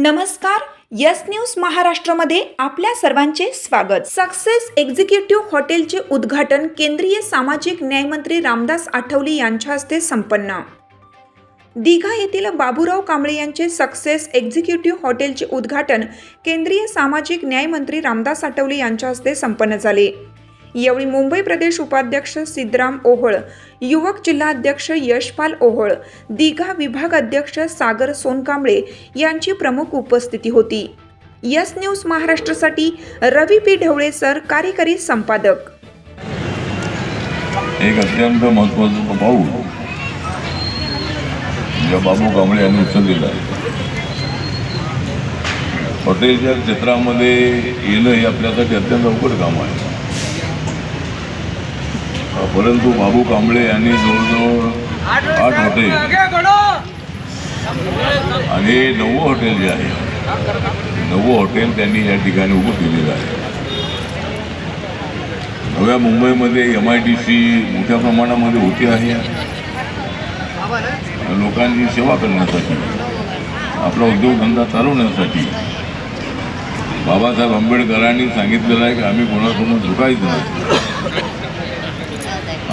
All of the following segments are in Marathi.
नमस्कार यस न्यूज महाराष्ट्रामध्ये आपल्या सर्वांचे स्वागत. सक्सेस एक्झिक्युटिव्ह हॉटेलचे उद्घाटन केंद्रीय सामाजिक न्यायमंत्री रामदास आठवले यांच्या हस्ते संपन्न. दिघा येथील बाबूराव कांबळे यांचे सक्सेस एक्झिक्युटिव्ह हॉटेलचे उद्घाटन केंद्रीय सामाजिक न्यायमंत्री रामदास आठवले यांच्या हस्ते संपन्न झाले. यावेळी मुंबई प्रदेश उपाध्यक्ष सिद्धराम ओहळ युवक जिल्हाध्यक्ष यशपाल ओहळ दिघा विभाग अध्यक्ष सागर सोनकांबळे यांची प्रमुख उपस्थिती होती. यस न्यूज महाराष्ट्रासाठी रवी पी ढवळे सर कार्यकारी संपादक. एक अत्यंत महत्त्वाचं पाऊल ज्या बाबू कांबळे यांनी उचललेलं आहे. हॉटेलच्या क्षेत्रामध्ये येणं हे आपल्यासाठी अत्यंत अवघड काम आहे. परंतु बाबू कांबळे यांनी जवळजवळ आठ हॉटेल आणि नव्वद हॉटेल जे आहे नव्वद हॉटेल त्यांनी या ठिकाणी उभं केलेलं आहे. नव्या मुंबईमध्ये एम आय डी सी मोठ्या प्रमाणामध्ये होती आहे. लोकांची सेवा करण्यासाठी आपला उद्योगधंदा चालवण्यासाठी बाबासाहेब आंबेडकरांनी सांगितलेलं आहे की आम्ही कोणासमोर झुकायचं नाही.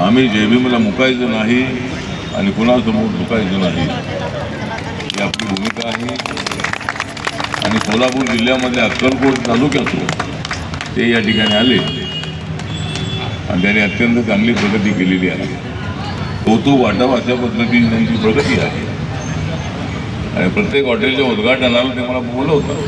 आम्ही जेबीमला मुकायचं नाही आणि कुणासमोर झुकायचं नाही. ही आपली भूमिका आहे. आणि सोलापूर जिल्ह्यामध्ये अक्कलकोट तालुक्यातून ते या ठिकाणी आले. आणि त्यांनी अत्यंत चांगली प्रगती केलेली आहे. तो तो वाटप अशा पद्धतीने त्यांची प्रगती आहे. आणि प्रत्येक हॉटेलच्या उद्घाटनाला ते मला बोलवतात.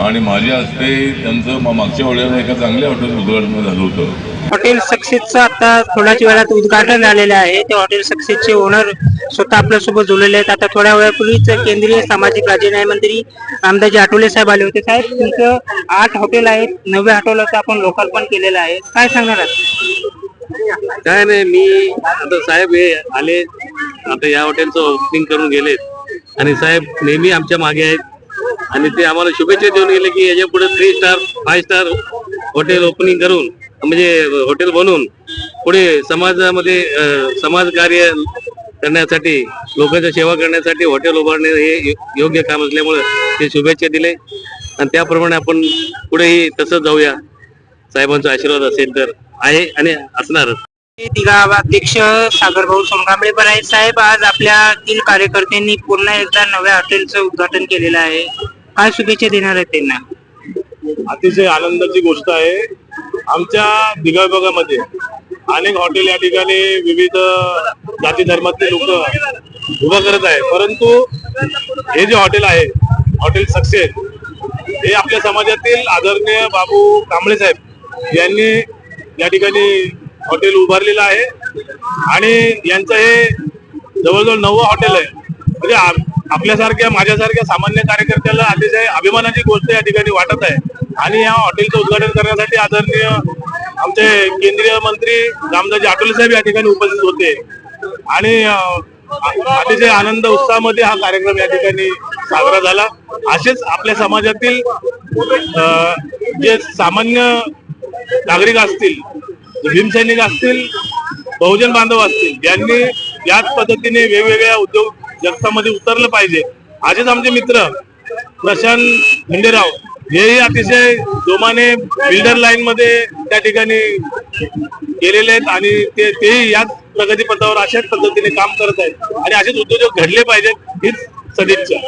आणि माझ्या हस्ते त्यांचं मा- मागच्या वेळेला एका चांगल्या हॉटेल उद्घाटन झालं होतं. हॉटेल सक्सेसचं आता थोड्याच वेळात उद्घाटन झालेलं आहे. ते हॉटेल सक्सेसचे ओनर स्वतः आपल्यासोबत जुळलेले जोडलेले आहेत. आता थोड्या वेळापूर्वीच केंद्रीय सामाजिक राज्य मंत्री रामदासजी आठवले साहेब आले होते. साहेब तुमचं आठ हॉटेल आहेत. नव्या हॉटेलचं आपण लोकार्पण केलेलं आहे. काय सांगणार आहात? काय नाही मी आता साहेब हे आले. आता या हॉटेलचं ओपनिंग करून गेलेत. आणि साहेब नेहमी आमच्या मागे आहेत. आणि ते आम्हाला शुभेच्छा देऊन गेले की याच्यापुढे three star five star hotel opening करून म्हणजे हॉटेल बनवून पुढे समाजामध्ये समाज कार्य करण्यासाठी लोकांची सेवा करण्यासाठी हॉटेल उभारणे हे यो- योग्य काम असल्यामुळे ते शुभेच्छा दिले. आणि त्याप्रमाणे आपण पुढेही तसंच जाऊया. साहेबांचा आशीर्वाद असेल तर आहे आणि असणारच. अध्यक्ष सागरभाऊ सोनकांबळे पण आहेत साहेब. आज आपल्या तीन कार्यकर्त्यांनी पुन्हा एकदा नव्या हॉटेलचं उद्घाटन केलेलं आहे. काय शुभेच्छा देणार आहेत त्यांना? अतिशय आनंदाची गोष्ट आहे. आमच्या दिघा विभागामध्ये अनेक हॉटेल या ठिकाणी विविध जाती धर्मातले लोक उभं करत आहे परंतु हे जे हॉटेल आहे हॉटेल सक्सेस हे आपल्या समाजातील आदरणीय बाबू कांबळे साहेब यांनी या ठिकाणी हॉटेल उभारलेलं आहे. आणि यांचं हे जवळजवळ नववं हॉटेल आहे. म्हणजे आपल्यासारख्या माझ्यासारख्या सामान्य कार्यकर्त्याला अतिशय अभिमानाची गोष्ट या ठिकाणी वाटत आहे. आणि या हॉटेलचं उद्घाटन करण्यासाठी आदरणीय आमचे केंद्रीय मंत्री रामदाजी आठवले साहेब या ठिकाणी उपस्थित होते. आणि अतिशय आनंद उत्साहामध्ये हा कार्यक्रम या ठिकाणी साजरा झाला. असेच आपल्या समाजातील जे सामान्य नागरिक असतील भीमसैनिक असतील बहुजन बांधव असतील यांनी याच पद्धतीने वेगवेगळ्या उद्योग जगतामध्ये उतरलं पाहिजे. आजच आमचे मित्र प्रशांत खंडेराव हेही अतिशय जोमाने बिल्डर लाईन मध्ये त्या ठिकाणी गेलेले आहेत आणि ते तेही याच प्रगतीपथावर अशाच पद्धतीने काम करत आहेत. आणि असेच उद्योजक घडले पाहिजेत हीच सदिच्छा.